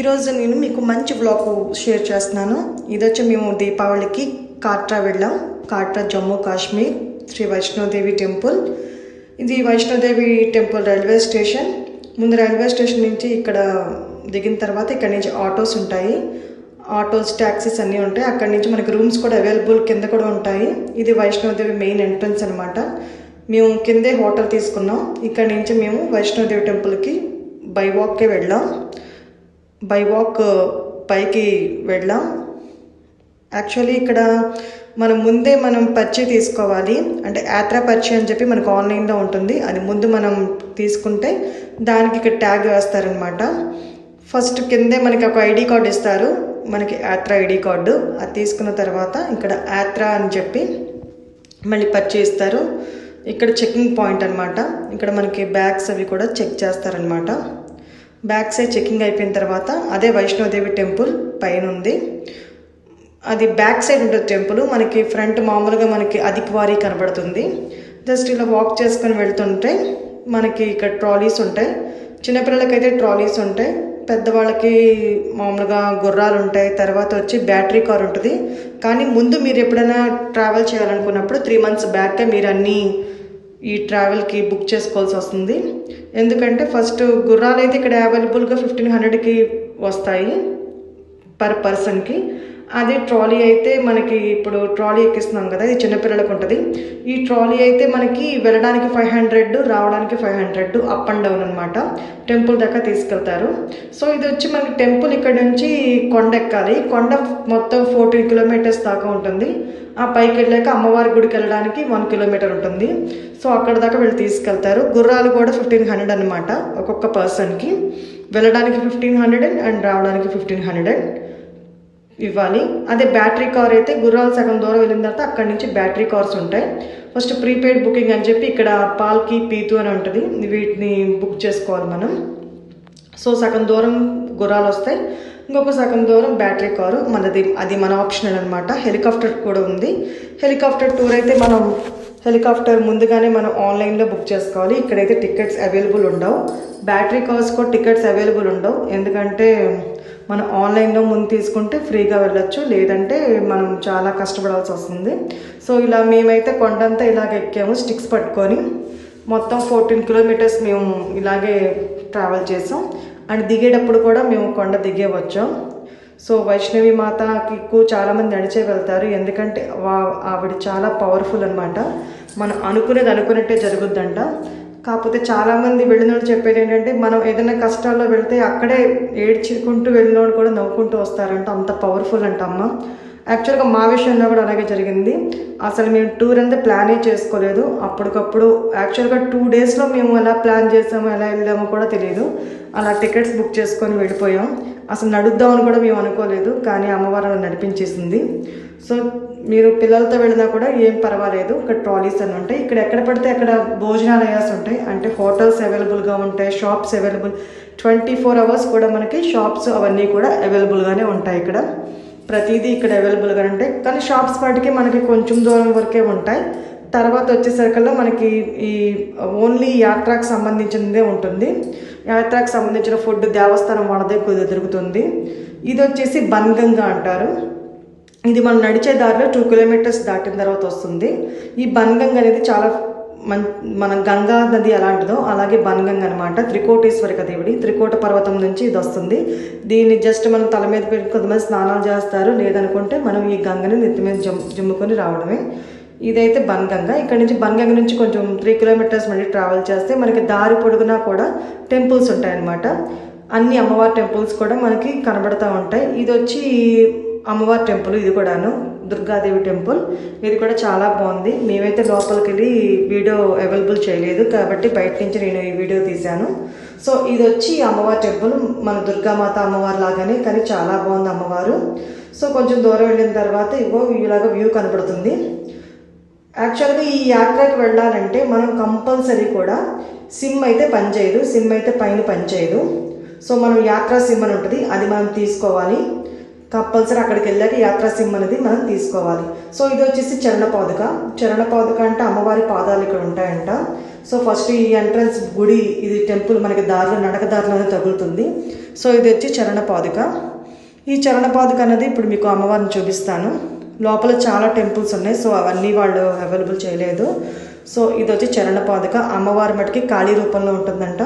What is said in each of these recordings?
ఈరోజు నేను మీకు మంచి బ్లాగ్ షేర్ చేస్తున్నాను. ఇది వచ్చి మేము దీపావళికి కాట్రా వెళ్ళాం. కాట్రా జమ్మూ కాశ్మీర్ శ్రీ వైష్ణోదేవి టెంపుల్. ఇది వైష్ణోదేవి టెంపుల్ రైల్వే స్టేషన్. ముందు రైల్వే స్టేషన్ నుంచి ఇక్కడ దిగిన తర్వాత ఇక్కడ నుంచి ఆటోస్ ఉంటాయి. ఆటోస్ ట్యాక్సీస్ అన్నీ ఉంటాయి. అక్కడ నుంచి మనకి రూమ్స్ కూడా అవైలబుల్ కింద కూడా ఉంటాయి. ఇది వైష్ణోదేవి మెయిన్ ఎంట్రన్స్ అనమాట మేము కిందే హోటల్ తీసుకున్నాం. ఇక్కడ నుంచి మేము వైష్ణోదేవి టెంపుల్కి బై వాక్కే వెళ్ళాం. బై వాక్ uh, పైకి వెళ్ళాం. యాక్చువల్లీ ఇక్కడ మనం ముందే మనం పర్చి తీసుకోవాలి. అంటే యాత్రా పర్చి అని చెప్పి మనకు ఆన్లైన్లో ఉంటుంది. అది ముందు మనం తీసుకుంటే దానికి ఇక్కడ ట్యాగ్ వేస్తారనమాట ఫస్ట్ కిందే మనకి ఒక ఐడి కార్డు ఇస్తారు. మనకి యాత్రా ఐడి కార్డు. అది తీసుకున్న తర్వాత ఇక్కడ యాత్రా అని చెప్పి మళ్ళీ పర్చి ఇస్తారు. ఇక్కడ చెకింగ్ పాయింట్ అనమాట ఇక్కడ మనకి బ్యాగ్స్ అవి కూడా చెక్ చేస్తారనమాట బ్యాక్ సైడ్ చెకింగ్ అయిపోయిన తర్వాత అదే వైష్ణోదేవి టెంపుల్ పైన ఉంది అది బ్యాక్ సైడ్ ఉంటుంది టెంపుల్ మనకి ఫ్రంట్ మామూలుగా మనకి అధికవారి కనబడుతుంది. జస్ట్ ఇలా వాక్ చేసుకొని వెళ్తుంటే మనకి ఇక్కడ ట్రాలీస్ ఉంటాయి. చిన్నపిల్లలకైతే ట్రాలీస్ ఉంటాయి. పెద్దవాళ్ళకి మామూలుగా గుర్రాలు ఉంటాయి. తర్వాత వచ్చి బ్యాటరీ కార్ ఉంటుంది. కానీ ముందు మీరు ఎప్పుడైనా ట్రావెల్ చేయాలనుకున్నప్పుడు త్రీ మంత్స్ బ్యాకే మీరు అన్నీ ఈ ట్రావెల్కి బుక్ చేసుకోవాల్సి వస్తుంది. ఎందుకంటే ఫస్ట్ గుర్రాలు అయితే ఇక్కడ అవైలబుల్గా ఫిఫ్టీన్ హండ్రెడ్కి వస్తాయి పర్ పర్సన్కి అదే ట్రాలీ అయితే మనకి ఇప్పుడు ట్రాలీ ఎక్కిస్తున్నాం కదా ఇది చిన్నపిల్లలకు ఉంటుంది. ఈ ట్రాలీ అయితే మనకి వెళ్ళడానికి ఫైవ్ హండ్రెడ్ రావడానికి five hundred up and down అనమాట టెంపుల్ దాకా తీసుకెళ్తారు. సో ఇది వచ్చి మనకి టెంపుల్ ఇక్కడ నుంచి కొండ ఎక్కాలి. కొండ మొత్తం ఫోర్టీన్ కిలోమీటర్స్ దాకా ఉంటుంది. ఆ పైకి వెళ్ళాక అమ్మవారి గుడికి వెళ్ళడానికి వన్ కిలోమీటర్ ఉంటుంది. సో అక్కడ దాకా వీళ్ళు తీసుకెళ్తారు. గుర్రాలు కూడా ఫిఫ్టీన్ హండ్రెడ్ అనమాట ఒక్కొక్క పర్సన్కి. వెళ్ళడానికి ఫిఫ్టీన్ హండ్రెడ్ అండ్ రావడానికి ఫిఫ్టీన్ హండ్రెడ్. ఇవ్వాలి. అదే బ్యాటరీ కార్ అయితే గుర్రాలు సగం దూరం వెళ్ళిన తర్వాత అక్కడి నుంచి బ్యాటరీ కార్స్ ఉంటాయి. ఫస్ట్ ప్రీపెయిడ్ బుకింగ్ అని చెప్పి ఇక్కడ పాల్కి పీతు అని ఉంటుంది. వీటిని బుక్ చేసుకోవాలి మనం. సో సగం దూరం గుర్రాలు వస్తాయి. ఇంకొక సగం దూరం బ్యాటరీ కారు. మనది అది మన ఆప్షనల్ అనమాట హెలికాప్టర్ కూడా ఉంది. హెలికాప్టర్ టూర్ అయితే మనం హెలికాప్టర్ ముందుగానే మనం ఆన్లైన్లో బుక్ చేసుకోవాలి. ఇక్కడైతే టికెట్స్ అవైలబుల్ ఉండవు. బ్యాటరీ కార్స్ కూడా టికెట్స్ అవైలబుల్ ఉండవు. ఎందుకంటే మనం ఆన్లైన్లో ముందు తీసుకుంటే ఫ్రీగా వెళ్ళొచ్చు. లేదంటే మనం చాలా కష్టపడాల్సి వస్తుంది. సో ఇలా మేమైతే కొండంతా ఇలాగ ఎక్కాము స్టిక్స్ పట్టుకొని. మొత్తం ఫోర్టీన్ కిలోమీటర్స్ మేము ఇలాగే ట్రావెల్ చేసాం. అండ్ దిగేటప్పుడు కూడా మేము కొండ దిగే వచ్చాం. సో వైష్ణవి మాతకి ఎక్కువ చాలామంది నడిచే వెళ్తారు. ఎందుకంటే వా ఆవిడ చాలా పవర్ఫుల్ అనమాట మనం అనుకునేది అనుకున్నట్టే జరుగుద్దంట. కాకపోతే చాలామంది వెళ్ళినోడు చెప్పేది ఏంటంటే మనం ఏదైనా కష్టాల్లో వెళ్తే అక్కడే ఏడ్చుకుంటూ వెళ్ళినోడు కూడా నవ్వుకుంటూ వస్తారంట. అంత పవర్ఫుల్ అంట అమ్మ. యాక్చువల్గా మా విషయంలో కూడా అలాగే జరిగింది. అసలు మేము టూర్ అంతా ప్లానే చేసుకోలేదు. అప్పటికప్పుడు యాక్చువల్గా టూ డేస్లో మేము ఎలా ప్లాన్ చేసామో ఎలా వెళ్ళామో కూడా తెలియదు అలా టికెట్స్ బుక్ చేసుకొని వెళ్ళిపోయాం. అసలు నడుద్దామని కూడా మేము అనుకోలేదు కానీ అమ్మవారు నడిపించేసింది. సో మీరు పిల్లలతో వెళ్ళినా కూడా ఏం పర్వాలేదు. ఇక్కడ ట్రాలీస్ అని ఉంటాయి. ఇక్కడ ఎక్కడ పడితే అక్కడ భోజనాలయాస్ ఉంటాయి. అంటే హోటల్స్ అవైలబుల్గా ఉంటాయి. Shops available twenty four hours కూడా మనకి షాప్స్ అవన్నీ కూడా అవైలబుల్గానే ఉంటాయి ఇక్కడ. ప్రతిదీ ఇక్కడ అవైలబుల్గా ఉంటాయి. కానీ షాప్స్ వాటికి మనకి కొంచెం దూరం వరకే ఉంటాయి. తర్వాత వచ్చేసరికల్లా మనకి ఈ ఓన్లీ యాత్రకు సంబంధించినదే ఉంటుంది. యాత్రకు సంబంధించిన ఫుడ్ దేవస్థానం వాళ్ళదే కొద్దిగా దొరుకుతుంది ఇది వచ్చేసి బన్గంగా అంటారు. ఇది మనం నడిచే దారిలో టూ కిలోమీటర్స్ దాటిన తర్వాత వస్తుంది. ఈ బన్గంగ్ అనేది చాలా మన్ మన గంగా నది ఎలాంటిదో అలాగే బన్గంగ్ అనమాట త్రికోటేశ్వరిక దేవుడి త్రికోట పర్వతం నుంచి ఇది వస్తుంది. దీన్ని జస్ట్ మనం తల మీద పెట్టి కొంతమంది స్నానాలు చేస్తారు. లేదనుకుంటే మనం ఈ గంగని నెత్తి మీద జమ్ జమ్ముకొని రావడమే. ఇదైతే బన్గంగ. ఇక్కడ నుంచి బన్గంగ నుంచి కొంచెం త్రీ కిలోమీటర్స్ మళ్ళీ ట్రావెల్ చేస్తే మనకి దారి పొడుగునా కూడా టెంపుల్స్ ఉంటాయన్నమాట. అన్ని అమ్మవారి టెంపుల్స్ కూడా మనకి కనబడతా ఉంటాయి. ఇది వచ్చి అమ్మవారి టెంపుల్ ఇది కూడాను దుర్గాదేవి టెంపుల్. ఇది కూడా చాలా బాగుంది. మేమైతే లోపలికి వెళ్ళి వీడియో అవైలబుల్ చేయలేదు కాబట్టి బయట నుంచి నేను ఈ వీడియో తీశాను. సో ఇది వచ్చి అమ్మవారి టెంపుల్ మన దుర్గామాత అమ్మవారి లాగానే కానీ చాలా బాగుంది అమ్మవారు. సో కొంచెం దూరం వెళ్ళిన తర్వాత ఇగో ఇలాగ వ్యూ కనపడుతుంది. యాక్చువల్గా ఈ యాత్రకు వెళ్ళాలంటే మనం కంపల్సరీ కూడా సిమ్ అయితే పనిచేయదు సిమ్ అయితే పైన పనిచేయదు. సో మనం యాత్రా సిమ్ అని ఉంటుంది అది మనం తీసుకోవాలి. కంపల్సరీ అక్కడికి వెళ్ళాక యాత్రా అనేది మనం తీసుకోవాలి. సో ఇది వచ్చేసి చరణ పాదుక చరణ పాదుక అంటే అమ్మవారి పాదాలు ఇక్కడ ఉంటాయంట. సో ఫస్ట్ ఈ ఎంట్రన్స్ గుడి ఇది టెంపుల్ మనకి దారిలో నడక దారిలోనే తగులుతుంది. సో ఇది వచ్చి చరణ పాదుక ఈ చరణ పాదుక అనేది ఇప్పుడు మీకు అమ్మవారిని చూపిస్తాను. లోపల చాలా టెంపుల్స్ ఉన్నాయి. సో అవన్నీ వాళ్ళు అవైలబుల్ చేయలేదు. సో ఇది వచ్చి చరణ పాదుక అమ్మవారి మటుకి ఖాళీ రూపంలో ఉంటుందంట.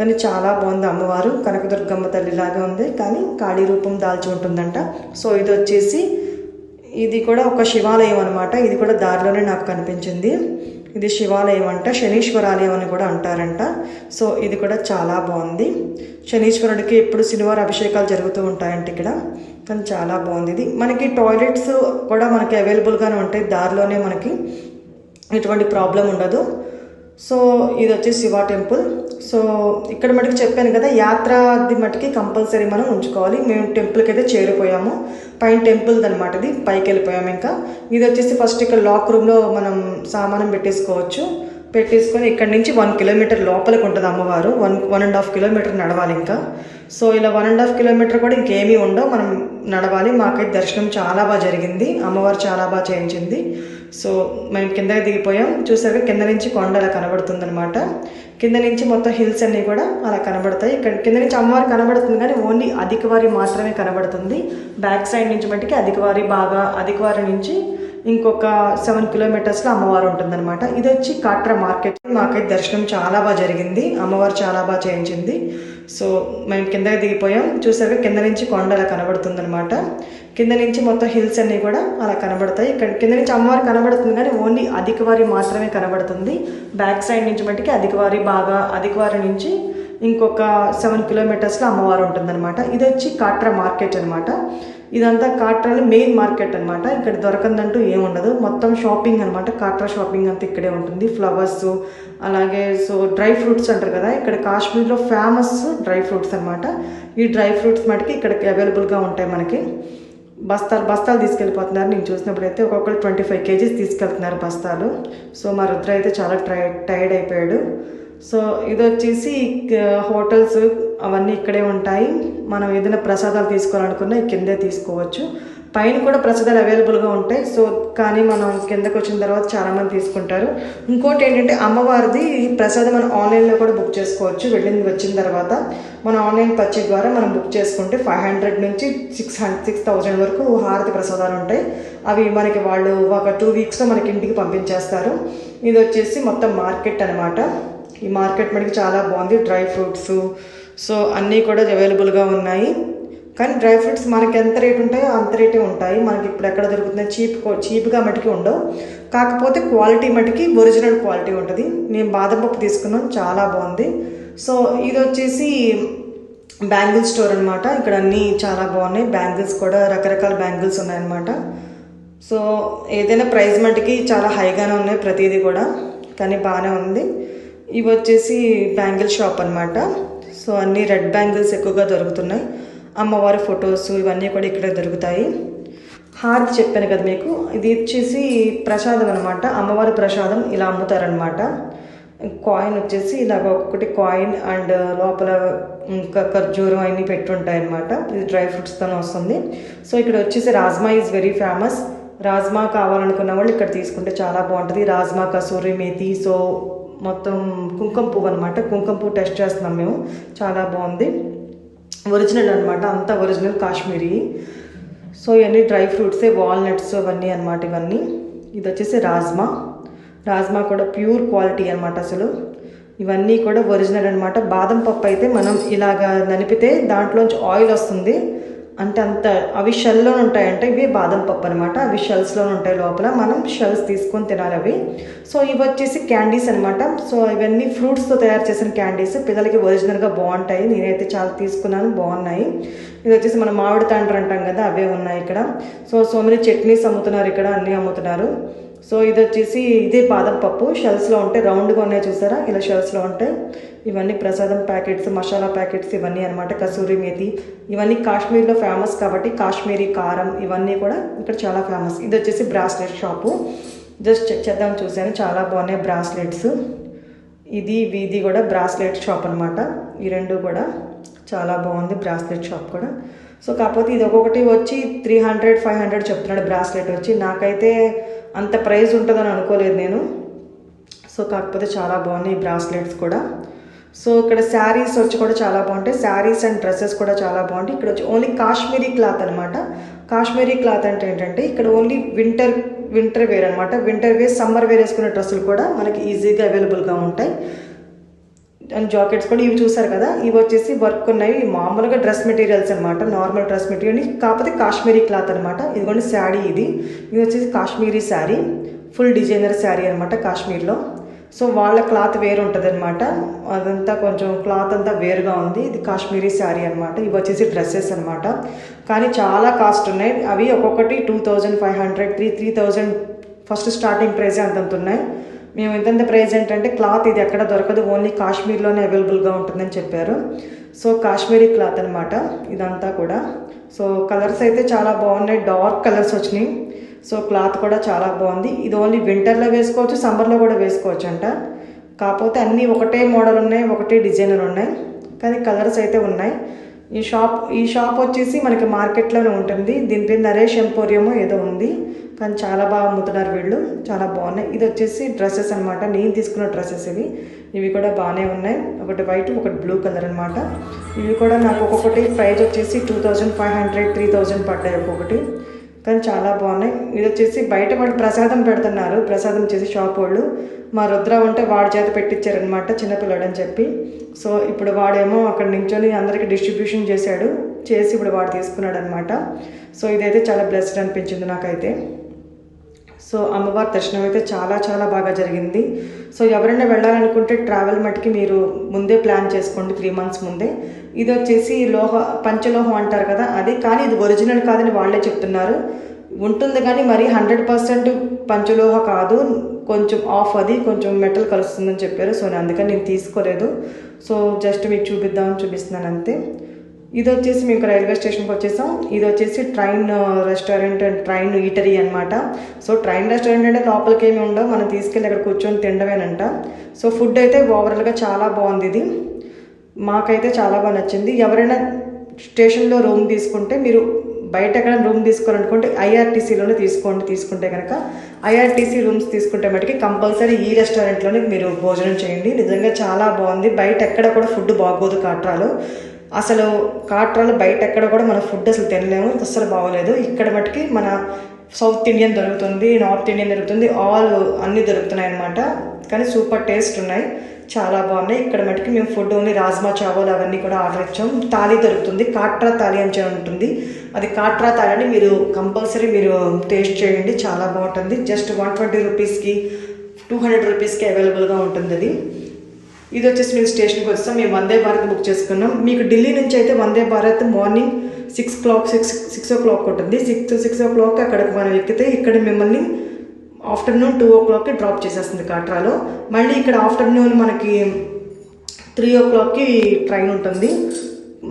కానీ చాలా బాగుంది అమ్మవారు. కనకదుర్గమ్మ తల్లిలాగే ఉంది. కానీ ఖాళీ రూపం దాల్చి ఉంటుందంట. సో ఇది వచ్చేసి ఇది కూడా ఒక శివాలయం అనమాట ఇది కూడా దారిలోనే నాకు కనిపించింది. ఇది శివాలయం అంట. శనీశ్వరాలయం అని కూడా అంటారంట. సో ఇది కూడా చాలా బాగుంది. శనీశ్వరుడికి ఎప్పుడు శనివారం అభిషేకాలు జరుగుతూ ఉంటాయంట ఇక్కడ. కానీ చాలా బాగుంది ఇది. మనకి టాయిలెట్స్ కూడా మనకి అవైలబుల్గానే ఉంటాయి. దారిలోనే మనకి ఎటువంటి ప్రాబ్లం ఉండదు. సో ఇది వచ్చి శివ టెంపుల్. సో ఇక్కడ మటుకు చెప్పాను కదా యాత్రాది మటుకి కంపల్సరీ మనం ఉంచుకోవాలి. మేము టెంపుల్కి అయితే చేరిపోయాము. పైన టెంపుల్ అనమాట ఇది. పైకి వెళ్ళిపోయాము ఇంకా. ఇది వచ్చేసి ఫస్ట్ ఇక్కడ లాక్ రూమ్లో మనం సామానం పెట్టేసుకోవచ్చు. పెట్టేసుకొని ఇక్కడ నుంచి వన్ కిలోమీటర్ లోపలికి ఉంటుంది అమ్మవారు. One one and half kilometre నడవాలి ఇంకా. సో ఇలా వన్ అండ్ హాఫ్ కిలోమీటర్ కూడా ఇంకేమీ ఉండవు. మనం నడవాలి. మాకైతే దర్శనం చాలా బాగా జరిగింది. అమ్మవారు చాలా బాగా చేయించింది. సో మేము కిందకి దిగిపోయాం. చూసాక కింద నుంచి కొండ అలా కనబడుతుంది అనమాట కింద నుంచి మొత్తం హిల్స్ అన్నీ కూడా అలా కనబడతాయి. ఇక్కడ కింద నుంచి అమ్మవారు కనబడుతుంది కానీ ఓన్లీ అధికవారి మాత్రమే కనబడుతుంది. బ్యాక్ సైడ్ నుంచి మట్టికి అధికవారి బాగా అధికవారి నుంచి ఇంకొక సెవెన్ కిలోమీటర్స్లో అమ్మవారు ఉంటుందన్నమాట. ఇది వచ్చి కాట్రా మార్కెట్. మాకైతే దర్శనం చాలా బాగా జరిగింది. అమ్మవారు చాలా బాగా చేయించింది. సో మేము కిందకి దిగిపోయాం. చూసాక కింద నుంచి కొండ అలా కనబడుతుంది అనమాట కింద నుంచి మొత్తం హిల్స్ అన్నీ కూడా అలా కనబడతాయి. ఇక్కడ కింద నుంచి అమ్మవారు కనబడుతుంది కానీ ఓన్లీ అధికవారి మాత్రమే కనబడుతుంది. బ్యాక్ సైడ్ నుంచి మట్టికి అధికవారి బాగా అధికవారి నుంచి ఇంకొక సెవెన్ కిలోమీటర్స్లో అమ్మవారు ఉంటుందన్నమాట. ఇది వచ్చి కాట్రా మార్కెట్ అనమాట ఇదంతా కాట్రాలో మెయిన్ మార్కెట్ అనమాట ఇక్కడ దొరకందంటూ ఏముండదు. మొత్తం షాపింగ్ అనమాట కాట్రా షాపింగ్ అంతా ఇక్కడే ఉంటుంది. ఫ్లవర్స్ అలాగే సో డ్రై ఫ్రూట్స్ అంటారు కదా. ఇక్కడ కాశ్మీర్లో ఫేమస్ డ్రై ఫ్రూట్స్ అనమాట ఈ డ్రై ఫ్రూట్స్ మటుకి ఇక్కడికి అవైలబుల్గా ఉంటాయి మనకి. బస్తాలు బస్తాలు తీసుకెళ్ళిపోతున్నారు. నేను చూసినప్పుడు అయితే ఒక్కొక్కరు ట్వంటీ ఫైవ్ కేజీస్ తీసుకెళ్తున్నారు బస్తాలు. సో మా రుద్ర అయితే చాలా ట్రై టైర్డ్ అయిపోయాడు. సో ఇది వచ్చేసి హోటల్స్ అవన్నీ ఇక్కడే ఉంటాయి. మనం ఏదైనా ప్రసాదాలు తీసుకోవాలనుకున్నా కిందే తీసుకోవచ్చు. పైన కూడా ప్రసాదాలు అవైలబుల్గా ఉంటాయి. సో కానీ మనం కిందకు వచ్చిన తర్వాత చాలామంది తీసుకుంటారు. ఇంకోటి ఏంటంటే అమ్మవారిది ప్రసాదం మనం ఆన్లైన్లో కూడా బుక్ చేసుకోవచ్చు. వెళ్ళింది వచ్చిన తర్వాత మన ఆన్లైన్ పర్చేజ్ ద్వారా మనం బుక్ చేసుకుంటే ఫైవ్ హండ్రెడ్ నుంచి సిక్స్ హండ్రెడ్ సిక్స్ థౌజండ్ వరకు హారతి ప్రసాదాలు ఉంటాయి. అవి మనకి వాళ్ళు ఒక టూ వీక్స్లో మనకి ఇంటికి పంపించేస్తారు. ఇది వచ్చేసి మొత్తం మార్కెట్ అనమాట ఈ మార్కెట్ మనకి చాలా బాగుంది డ్రై ఫ్రూట్స్. సో అన్నీ కూడా అవైలబుల్గా ఉన్నాయి. కానీ డ్రై ఫ్రూట్స్ మనకి ఎంత రేట్ ఉంటాయో అంత రేటే ఉంటాయి. మనకి ఇప్పుడు ఎక్కడ దొరుకుతున్నాయి చీప్ చీప్గా మటుకి ఉండవు. కాకపోతే క్వాలిటీ మటుకి ఒరిజినల్ క్వాలిటీ ఉంటుంది. నేను బాదం పప్పు తీసుకున్నాను చాలా బాగుంది. సో ఇది వచ్చేసి బ్యాంగిల్ స్టోర్ అనమాట ఇక్కడ అన్నీ చాలా బాగున్నాయి. బ్యాంగిల్స్ కూడా రకరకాల బ్యాంగిల్స్ ఉన్నాయన్నమాట. సో ఏదైనా ప్రైస్ మటుకి చాలా హైగానే ఉన్నాయి ప్రతిదీ కూడా. కానీ బాగానే ఉంది. ఇవి వచ్చేసి బ్యాంగిల్ షాప్ అనమాట సో అన్ని రెడ్ బ్యాంగిల్స్ ఎక్కువగా దొరుకుతున్నాయి. అమ్మవారి ఫొటోస్ ఇవన్నీ కూడా ఇక్కడ దొరుకుతాయి. హారతి చెప్పాను కదా మీకు. ఇది వచ్చేసి ప్రసాదం అనమాట అమ్మవారి ప్రసాదం ఇలా అమ్ముతారనమాట కాయిన్ వచ్చేసి ఇలాగ ఒక్కొక్కటి కాయిన్ అండ్ లోపల ఇంకా ఖర్జూరం అన్నీ పెట్టుంటాయి అనమాట ఇది డ్రై ఫ్రూట్స్తోనే వస్తుంది. సో ఇక్కడ వచ్చేసి rajma is very famous rajma కావాలనుకున్న వాళ్ళు ఇక్కడ తీసుకుంటే చాలా బాగుంటుంది. రాజ్మా కసూరి మేతి సో మొత్తం కుంకుమ పువ్వు అనమాట కుంకుమ పువ్వు టెస్ట్ చేస్తున్నాం మేము. చాలా బాగుంది. ఒరిజినల్ అనమాట అంతా ఒరిజినల్ కాశ్మీరీ. సో ఇవన్నీ డ్రై ఫ్రూట్సే వాల్నట్స్ అవన్నీ అనమాట ఇవన్నీ. ఇది వచ్చేసి రాజ్మా. రాజ్మా కూడా ప్యూర్ క్వాలిటీ అనమాట అసలు. ఇవన్నీ కూడా ఒరిజినల్ అనమాట బాదం పప్పు అయితే మనం ఇలాగా నలిపితే దాంట్లోంచి ఆయిల్ వస్తుంది. అంటే అంత అవి షెల్లో ఉంటాయంటే ఇవి బాదం పప్పు అనమాట అవి షెల్స్లో ఉంటాయి లోపల. మనం షెల్స్ తీసుకొని తినాలి అవి. సో ఇవి వచ్చేసి క్యాండీస్ అనమాట సో ఇవన్నీ ఫ్రూట్స్తో తయారు చేసిన క్యాండీస్ పిల్లలకి ఒరిజినల్గా బాగుంటాయి. నేనైతే చాలా తీసుకున్నాను. బాగున్నాయి. ఇది వచ్చేసి మనం మామిడి తాండ్ర అంటాం కదా అవే ఉన్నాయి ఇక్కడ. సో సో మెనీ చట్నీస్ అమ్ముతున్నారు ఇక్కడ. అన్నీ అమ్ముతున్నారు. సో ఇది వచ్చేసి ఇదే బాదం పప్పు. షెల్స్లో ఉంటాయి రౌండ్గా ఉన్నాయి చూసారా? ఇలా షెల్స్లో ఉంటాయి. ఇవన్నీ ప్రసాదం ప్యాకెట్స్ మసాలా ప్యాకెట్స్ ఇవన్నీ అనమాట కసూరి మేతి. ఇవన్నీ కాశ్మీర్లో ఫేమస్ కాబట్టి కాశ్మీరీ కారం ఇవన్నీ కూడా ఇక్కడ చాలా ఫేమస్ ఇది వచ్చేసి బ్రాస్లెట్ షాపు జస్ట్ చెక్ చేద్దాం చూశాను. చాలా బాగున్నాయి బ్రాస్లెట్స్ ఇది వీధి కూడా బ్రాస్లెట్ షాప్ అనమాట ఈ రెండు కూడా చాలా బాగుంది బ్రాస్లెట్ షాప్ కూడా. సో కాకపోతే ఇది ఒక్కొక్కటి వచ్చి త్రీ హండ్రెడ్ ఫైవ్ హండ్రెడ్ చెప్తున్నాడు బ్రాస్లెట్ వచ్చి. నాకైతే అంత ప్రైజ్ ఉంటుందని అనుకోలేదు నేను. సో కాకపోతే చాలా బాగున్నాయి ఈ బ్రాస్లెట్స్ కూడా. సో ఇక్కడ శారీస్ వచ్చి కూడా చాలా బాగుంటాయి. శారీస్ అండ్ డ్రెస్సెస్ కూడా చాలా బాగుంటాయి. ఇక్కడ వచ్చి ఓన్లీ కాశ్మీరీ క్లాత్ అనమాట కాశ్మీరీ క్లాత్ అంటే ఏంటంటే ఇక్కడ ఓన్లీ వింటర్ వింటర్ వేర్ అనమాట వింటర్ వేర్ సమ్మర్ వేర్ వేసుకునే డ్రెస్సులు కూడా మనకి ఈజీగా అవైలబుల్గా ఉంటాయి. అండ్ జాకెట్స్ కూడా ఇవి చూసారు కదా? ఇవి వచ్చేసి వర్క్ ఉన్నాయి. మామూలుగా డ్రెస్ మెటీరియల్స్ అనమాట నార్మల్ డ్రెస్ మెటీరియల్ కాకపోతే కాశ్మీరీ క్లాత్ అనమాట ఇదిగోండి శారీ ఇది. ఇది వచ్చేసి కాశ్మీరీ శారీ. ఫుల్ డిజైనర్ శారీ అనమాట కాశ్మీర్లో. సో వాళ్ళ క్లాత్ వేరు ఉంటుంది అనమాట అదంతా కొంచెం క్లాత్ అంతా వేరుగా ఉంది. ఇది కాశ్మీరీ శారీ అనమాట ఇవి వచ్చేసి డ్రెస్సెస్ అనమాట కానీ చాలా కాస్ట్ ఉన్నాయి. అవి ఒక్కొక్కటి two thousand five hundred three three thousand first starting price అంతంత ఉన్నాయి. మేము ఇంత ప్రైజ్ ఏంటంటే క్లాత్ ఇది ఎక్కడ దొరకదు ఓన్లీ కాశ్మీర్లోనే అవైలబుల్గా ఉంటుందని చెప్పారు. సో కాశ్మీరీ క్లాత్ అనమాట ఇదంతా కూడా. సో కలర్స్ అయితే చాలా బాగున్నాయి డార్క్ కలర్స్ వచ్చినాయి. సో క్లాత్ కూడా చాలా బాగుంది. ఇది ఓన్లీ వింటర్లో వేసుకోవచ్చు సమ్మర్లో కూడా వేసుకోవచ్చు అంట. కాకపోతే అన్నీ ఒకటే మోడల్ ఉన్నాయి ఒకటే డిజైనర్ ఉన్నాయి. కానీ కలర్స్ అయితే ఉన్నాయి. ఈ షాప్ ఈ షాప్ వచ్చేసి మనకి మార్కెట్లోనే ఉంటుంది. దీని పేరు నరేష్ ఎంపోరియం ఏదో ఉంది. కానీ చాలా బాగా అమ్ముతున్నారు వీళ్ళు. చాలా బాగున్నాయి. ఇది వచ్చేసి డ్రెస్సెస్ అనమాట నేను తీసుకున్న డ్రెస్సెస్ ఇవి. ఇవి కూడా బాగానే ఉన్నాయి. ఒకటి వైట్ ఒకటి బ్లూ కలర్ అనమాట ఇవి కూడా నాకు ఒక్కొక్కటి ప్రైస్ వచ్చేసి two thousand five hundred three thousand పడ్డాయి ఒక్కొక్కటి. కానీ చాలా బాగున్నాయి. ఇది వచ్చేసి బయట వాళ్ళు ప్రసాదం పెడుతున్నారు. ప్రసాదం చేసి షాప్ వాళ్ళు. మా రుద్ర ఉంటే వాడి చేత పెట్టించారనమాట చిన్నపిల్లడు అని చెప్పి. సో ఇప్పుడు వాడేమో అక్కడ నించొని అందరికి డిస్ట్రిబ్యూషన్ చేశాడు. చేసి ఇప్పుడు వాడు తీసుకున్నాడు అనమాట సో ఇదైతే చాలా బ్లెస్డ్ అనిపించింది నాకైతే. సో అమ్మవారి దర్శనం అయితే చాలా చాలా బాగా జరిగింది. సో ఎవరైనా వెళ్ళాలనుకుంటే ట్రావెల్ మట్టికి మీరు ముందే ప్లాన్ చేసుకోండి త్రీ మంత్స్ ముందే. ఇది వచ్చేసి లోహ పంచలోహం అంటారు కదా అది కానీ ఇది ఒరిజినల్ కాదని వాళ్ళే చెప్తున్నారు. ఉంటుంది కానీ మరి హండ్రెడ్ పర్సెంట్ పంచలోహ కాదు కొంచెం ఆఫ్ అది కొంచెం మెటల్ కలుస్తుందని చెప్పారు. సో నేను అందుకని నేను తీసుకోలేదు. సో జస్ట్ మీకు చూపిద్దామని చూపిస్తున్నాను అంతే. ఇది వచ్చేసి మేము రైల్వే స్టేషన్కి వచ్చేసాం. ఇది వచ్చేసి train restaurant and train eatery అనమాట సో ట్రైన్ రెస్టారెంట్ అంటే లోపలికి ఏమి ఉండవు. మనం తీసుకెళ్ళి అక్కడ కూర్చొని తినడమేనంట. సో ఫుడ్ అయితే ఓవరాల్గా చాలా బాగుంది ఇది. మాకైతే చాలా బాగా నచ్చింది. ఎవరైనా స్టేషన్లో రూమ్ తీసుకుంటే మీరు బయట ఎక్కడ రూమ్ తీసుకోవాలనుకుంటే ఐఆర్టీసీలోనే తీసుకోండి తీసుకుంటే కనుక ఐఆర్టీసీ రూమ్స్ తీసుకుంటే మటుకి కంపల్సరీ ఈ రెస్టారెంట్లోనే మీరు భోజనం చేయండి. నిజంగా చాలా బాగుంది. బయట ఎక్కడ కూడా ఫుడ్ బాగోదు కాట్రాలో. అసలు కాట్రాలు బయట ఎక్కడ కూడా మన ఫుడ్ అసలు తినలేము అసలు బాగోలేదు. ఇక్కడ మటుకి మన సౌత్ ఇండియన్ దొరుకుతుంది నార్త్ ఇండియన్ దొరుకుతుంది ఆల్ అన్నీ దొరుకుతున్నాయి అనమాట కానీ సూపర్ టేస్ట్ ఉన్నాయి చాలా బాగున్నాయి. ఇక్కడ మటుకి మేము ఫుడ్ ఓన్లీ రాజ్మా చావల్ అవన్నీ కూడా ఆర్డర్ ఇచ్చాం తాళీ దొరుకుతుంది కాట్రా తాళీ అని చెప్పి ఉంటుంది. అది కాట్రా తాళి అని మీరు కంపల్సరీ మీరు టేస్ట్ చేయండి చాలా బాగుంటుంది. జస్ట్ వన్ ట్వంటీ రూపీస్కి టూ హండ్రెడ్ రూపీస్కి అవైలబుల్గా ఉంటుంది అది ఇది వచ్చేసి మేము స్టేషన్కి వస్తాం. మేము వందే భారత్ బుక్ చేసుకున్నాం. మీకు ఢిల్లీ నుంచి అయితే Vande Bharat morning six clock six six o'clock ఉంటుంది సిక్స్ సిక్స్ ఓ క్లాక్ అక్కడికి మనం ఎక్కితే ఇక్కడ మిమ్మల్ని ఆఫ్టర్నూన్ టూ ఓ క్లాక్కి డ్రాప్ చేసేస్తుంది కాట్రాలో. మళ్ళీ ఇక్కడ ఆఫ్టర్నూన్ మనకి త్రీ ఓ క్లాక్కి ట్రైన్ ఉంటుంది.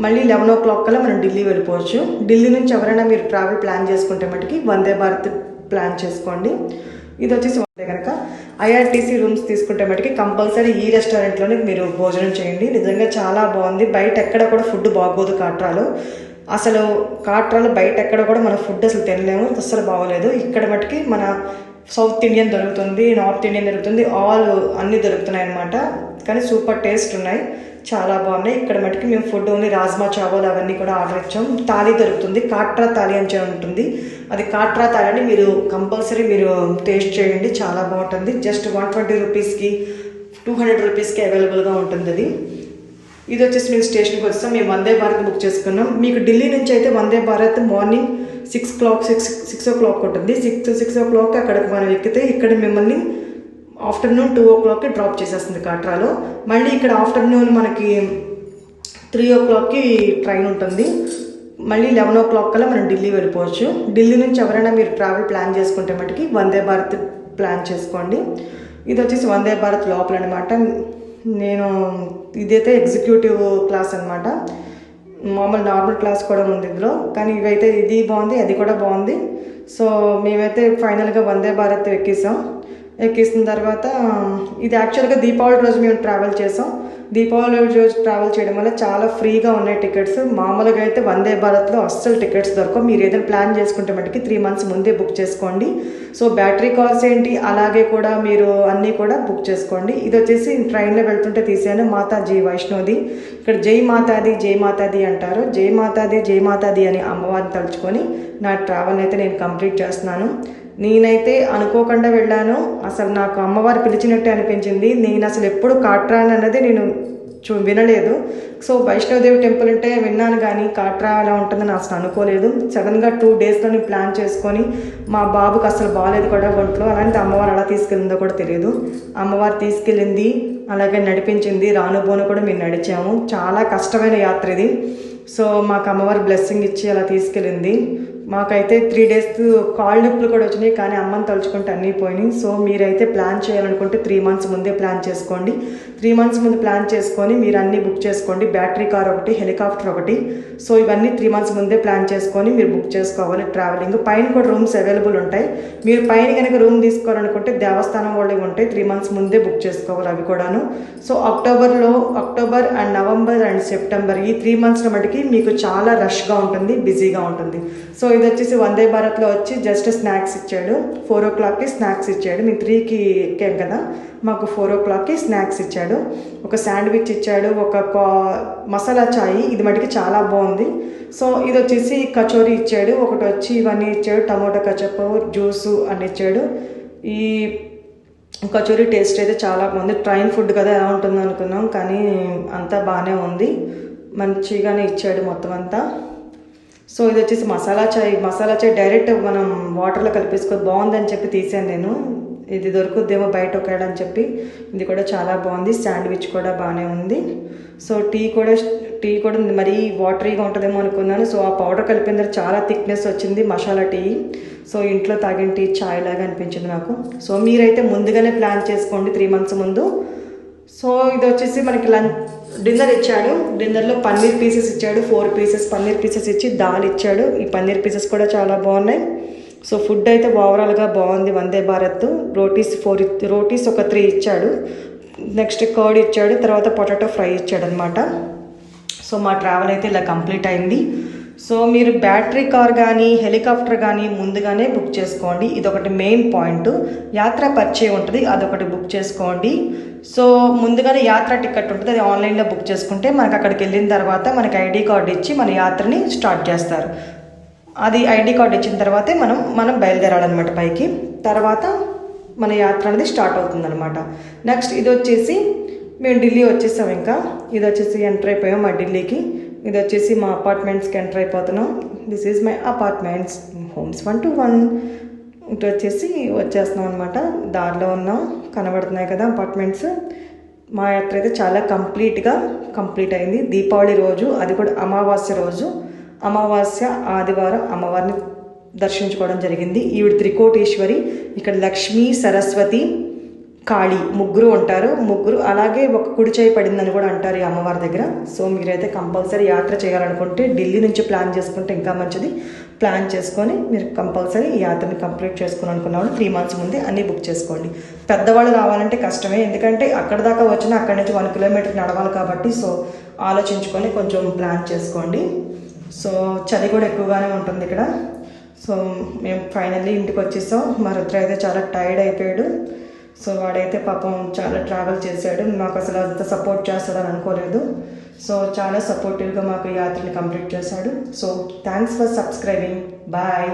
మళ్ళీ లెవెన్ ఓ క్లాక్ కల్లా మనం ఢిల్లీ వెళ్ళిపోవచ్చు. ఢిల్లీ నుంచి ఎవరైనా మీరు ట్రావెల్ ప్లాన్ చేసుకుంటే మటుకి వందే భారత్ ప్లాన్ చేసుకోండి. ఇది వచ్చేసి ఉంటే కనుక ఐఆర్టీసీ రూమ్స్ తీసుకుంటే మటుకి కంపల్సరీ ఈ రెస్టారెంట్లోనే మీరు భోజనం చేయండి. నిజంగా చాలా బాగుంది. బయట ఎక్కడ కూడా ఫుడ్ బాగోదు కాట్రాలో. అసలు కాట్రాలు బయట ఎక్కడ కూడా మన ఫుడ్ అసలు తినలేము. అస్సలు బాగోలేదు. ఇక్కడ మటుకి మన సౌత్ ఇండియన్ దొరుకుతుంది నార్త్ ఇండియన్ దొరుకుతుంది ఆల్ అన్నీ దొరుకుతున్నాయి అనమాట కానీ సూపర్ టేస్ట్ ఉన్నాయి. చాలా బాగున్నాయి. ఇక్కడ మటుకు మేము ఫుడ్ ఓన్లీ రాజ్మా చావల్ అవన్నీ కూడా ఆర్డర్ ఇచ్చాం. తాళీ దొరుకుతుంది. కాట్రా తాళీ అని ఉంటుంది. అది కాట్రా తాళి అని మీరు కంపల్సరీ మీరు టేస్ట్ చేయండి. చాలా బాగుంటుంది. జస్ట్ వన్ ట్వంటీ రూపీస్కి టూ హండ్రెడ్ రూపీస్కి అవైలబుల్గా ఉంటుంది అది. ఇది వచ్చేసి మేము స్టేషన్కి వస్తాం మేము వందే భారత్ బుక్ చేసుకున్నాం. మీకు ఢిల్లీ నుంచి అయితే Vande Bharat morning six clock six six o'clock ఉంటుంది. సిక్స్ సిక్స్ ఓ క్లాక్ అక్కడికి మనం ఎక్కితే ఇక్కడ మిమ్మల్ని ఆఫ్టర్నూన్ టూ ఓ క్లాక్కి డ్రాప్ చేసేస్తుంది కాట్రాలో. మళ్ళీ ఇక్కడ ఆఫ్టర్నూన్ మనకి త్రీ ఓ క్లాక్కి ట్రైన్ ఉంటుంది. మళ్ళీ లెవెన్ ఓ క్లాక్ కల్లా మనం ఢిల్లీ వెళ్ళిపోవచ్చు. ఢిల్లీ నుంచి ఎవరైనా మీరు ట్రావెల్ ప్లాన్ చేసుకుంటే మటుకి వందే భారత్ ప్లాన్ చేసుకోండి. ఇది వచ్చేసి వందే భారత్ లోపల అనమాట నేను ఇదైతే ఎగ్జిక్యూటివ్ క్లాస్ అనమాట మామూలు నార్మల్ క్లాస్ కూడా ఉంది ఇందులో. కానీ ఇవైతే ఇది బాగుంది అది కూడా బాగుంది. సో మేమైతే ఫైనల్గా వందే భారత్ ఎక్కేసాం. ఎక్కేసిన తర్వాత ఇది యాక్చువల్గా దీపావళి రోజు మేము ట్రావెల్ చేసాం. దీపావళి రోజు ట్రావెల్ చేయడం వల్ల చాలా ఫ్రీగా ఉన్నాయి టికెట్స్ మామూలుగా అయితే వందే భారత్లో అస్సలు టికెట్స్ దొరకవు. మీరు ఏదైనా ప్లాన్ చేసుకుంటే మటుకి త్రీ మంత్స్ ముందే బుక్ చేసుకోండి. సో బ్యాటరీ కాల్స్ ఏంటి? అలాగే కూడా మీరు అన్నీ కూడా బుక్ చేసుకోండి. ఇది వచ్చేసి ట్రైన్లో వెళ్తుంటే తీసాను మాతాజీ వైష్ణోది. ఇక్కడ జై మాతాది జై మాతాది అంటారు. జై మాతాది జై మాతాది అని అమ్మవారిని తలుచుకొని నా ట్రావెల్ అయితే నేను కంప్లీట్ చేస్తున్నాను. నేనైతే అనుకోకుండా వెళ్ళాను. అసలు నాకు అమ్మవారు పిలిచినట్టే అనిపించింది. నేను అసలు ఎప్పుడు కాట్రాన్ అన్నది నేను చూ వినలేదు. సో వైష్ణోదేవి టెంపుల్ అంటే విన్నాను కానీ కాట్రా అలా ఉంటుందని అసలు అనుకోలేదు. సడన్గా టూ డేస్లో నేను ప్లాన్ చేసుకొని మా బాబుకి అసలు బాగాలేదు కూడా ఒంట్లో. అలాంటి అమ్మవారు అలా తీసుకెళ్ళిందో కూడా తెలియదు అమ్మవారు తీసుకెళ్ళింది అలాగే నడిపించింది రానుబోను కూడా మేము నడిచాము. చాలా కష్టమైన యాత్ర ఇది. సో మాకు అమ్మవారు బ్లెస్సింగ్ ఇచ్చి అలా తీసుకెళ్ళింది. మాకైతే త్రీ డేస్ కాళ్ళు నొప్పులు కూడా వచ్చినాయి కానీ అమ్మని తలుచుకుంటే అన్నీ పోయినాయి. సో మీరైతే ప్లాన్ చేయాలనుకుంటే త్రీ మంత్స్ ముందే ప్లాన్ చేసుకోండి. త్రీ మంత్స్ ముందు ప్లాన్ చేసుకొని మీరు అన్నీ బుక్ చేసుకోండి. బ్యాటరీ కార్ ఒకటి హెలికాప్టర్ ఒకటి. సో ఇవన్నీ త్రీ మంత్స్ ముందే ప్లాన్ చేసుకొని మీరు బుక్ చేసుకోవాలి. ట్రావెలింగ్ పైన కూడా రూమ్స్ అవైలబుల్ ఉంటాయి. మీరు పైన కనుక రూమ్ తీసుకోవాలనుకుంటే దేవస్థానం వాళ్ళవి ఉంటాయి. త్రీ మంత్స్ ముందే బుక్ చేసుకోవాలి అవి కూడాను. సో అక్టోబర్లో October and November and September ఈ త్రీ మంత్స్లో మటుకి మీకు చాలా రష్గా ఉంటుంది బిజీగా ఉంటుంది. సో ఇది వచ్చేసి వందే భారత్లో వచ్చి జస్ట్ స్నాక్స్ ఇచ్చాడు. ఫోర్ ఓ క్లాక్కి స్నాక్స్ ఇచ్చాడు. మేము త్రీకి ఎక్కాం కదా. మాకు ఫోర్ ఓ క్లాక్కి స్నాక్స్ ఇచ్చాడు. ఒక శాండ్విచ్ ఇచ్చాడు. ఒక కా మసాలా చాయ్. ఇది మటుకి చాలా బాగుంది. సో ఇది వచ్చేసి కచోరీ ఇచ్చాడు. ఒకటి వచ్చి ఇవన్నీ ఇచ్చాడు. టమోటా కచప్ జ్యూసు అని ఇచ్చాడు. ఈ కచోరీ టేస్ట్ అయితే చాలా బాగుంది. ట్రైన్ ఫుడ్ కదా ఎలా ఉంటుంది అనుకున్నాం. కానీ అంతా బాగానే ఉంది. మంచిగానే ఇచ్చాడు మొత్తం అంతా. సో ఇది వచ్చేసి మసాలా చాయ్ మసాలా చాయ్ డైరెక్ట్ మనం వాటర్లో కలిపేసుకో బాగుందని చెప్పి తీసాను నేను. ఇది దొరుకుద్దేమో బయట ఒకవేళ అని చెప్పి. ఇది కూడా చాలా బాగుంది శాండ్విచ్ కూడా బాగానే ఉంది. సో టీ కూడా టీ కూడా మరీ వాటరీగా ఉంటుందేమో అనుకున్నాను. సో ఆ పౌడర్ కలిపిన తర్వాత చాలా థిక్నెస్ వచ్చింది మసాలా టీ. సో ఇంట్లో తాగిన టీ చాయ్ లాగా అనిపించింది నాకు. సో మీరైతే ముందుగానే ప్లాన్ చేసుకోండి త్రీ మంత్స్ ముందు. సో ఇది వచ్చేసి మనకి లంచ్ డిన్నర్ ఇచ్చాడు. డిన్నర్లో పన్నీర్ పీసెస్ ఇచ్చాడు. ఫోర్ పీసెస్ పన్నీర్ పీసెస్ ఇచ్చి దాల్ ఇచ్చాడు. ఈ పన్నీర్ పీసెస్ కూడా చాలా బాగున్నాయి. సో ఫుడ్ అయితే ఓవరాల్గా బాగుంది వందే భారత్. రోటీస్ ఫోర్ రోటీస్ ఒక త్రీ ఇచ్చాడు. నెక్స్ట్ కర్డ్ ఇచ్చాడు. తర్వాత పొటాటో ఫ్రై ఇచ్చాడు అనమాట సో మా ట్రావెల్ అయితే ఇలా కంప్లీట్ అయింది. సో మీరు బ్యాటరీ కార్ కానీ హెలికాప్టర్ కానీ ముందుగానే బుక్ చేసుకోండి. ఇదొకటి మెయిన్ పాయింట్. యాత్ర పరిచయం ఉంటుంది అదొకటి బుక్ చేసుకోండి. సో ముందుగానే యాత్ర టికెట్ ఉంటుంది అది ఆన్లైన్లో బుక్ చేసుకుంటే మనకు అక్కడికి వెళ్ళిన తర్వాత మనకి ఐడి కార్డు ఇచ్చి మన యాత్రని స్టార్ట్ చేస్తారు. అది ఐడి కార్డు ఇచ్చిన తర్వాతే మనం మనం బయలుదేరాలన్నమాట పైకి. తర్వాత మన యాత్ర అనేది స్టార్ట్ అవుతుందన్నమాట. నెక్స్ట్ ఇది వచ్చేసి మేము ఢిల్లీ వచ్చేసాం ఇంకా. ఇది వచ్చేసి ఎంటర్ అయిపోయాం మా ఢిల్లీకి. ఇది వచ్చేసి మా అపార్ట్మెంట్స్కి ఎంటర్ అయిపోతున్నాం. This is my apartments homes one two one ఇటు వచ్చేసి వచ్చేస్తున్నాం అనమాట దారిలో ఉన్నాం. కనబడుతున్నాయి కదా అపార్ట్మెంట్స్ మా యాత్ర అయితే చాలా కంప్లీట్గా కంప్లీట్ అయింది. దీపావళి రోజు అది కూడా అమావాస్య రోజు. అమావాస్య ఆదివారం అమ్మవారిని దర్శించుకోవడం జరిగింది. ఈవిడ త్రికోటేశ్వరి ఇక్కడ లక్ష్మీ సరస్వతి కాళీ ముగ్గురు ఉంటారు. ముగ్గురు అలాగే ఒక కుడి చేయి పడిందని కూడా అంటారు ఈ అమ్మవారి దగ్గర. సో మీరైతే కంపల్సరీ యాత్ర చేయాలనుకుంటే ఢిల్లీ నుంచి ప్లాన్ చేసుకుంటే ఇంకా మంచిది. ప్లాన్ చేసుకొని మీరు కంపల్సరీ ఈ యాత్రని కంప్లీట్ చేసుకుని అనుకున్నాను త్రీ మంత్స్ ముందే అన్నీ బుక్ చేసుకోండి. పెద్దవాళ్ళు రావాలంటే కష్టమే. ఎందుకంటే అక్కడ దాకా వచ్చినా అక్కడి నుంచి వన్ కిలోమీటర్ నడవాలి కాబట్టి సో ఆలోచించుకొని కొంచెం ప్లాన్ చేసుకోండి. సో చలి కూడా ఎక్కువగానే ఉంటుంది ఇక్కడ. సో మేము ఫైనల్లీ ఇంటికి వచ్చేసాం. మా రుద్ర అయితే చాలా టైర్డ్ అయిపోయాడు. సో వాడైతే పాపం చాలా ట్రావెల్ చేశాడు. మాకు అసలు అంత సపోర్ట్ చేస్తాడని అనుకోలేదు. సో చాలా సపోర్టివ్గా మాకు యాత్రని కంప్లీట్ చేశాడు. So thanks for subscribing bye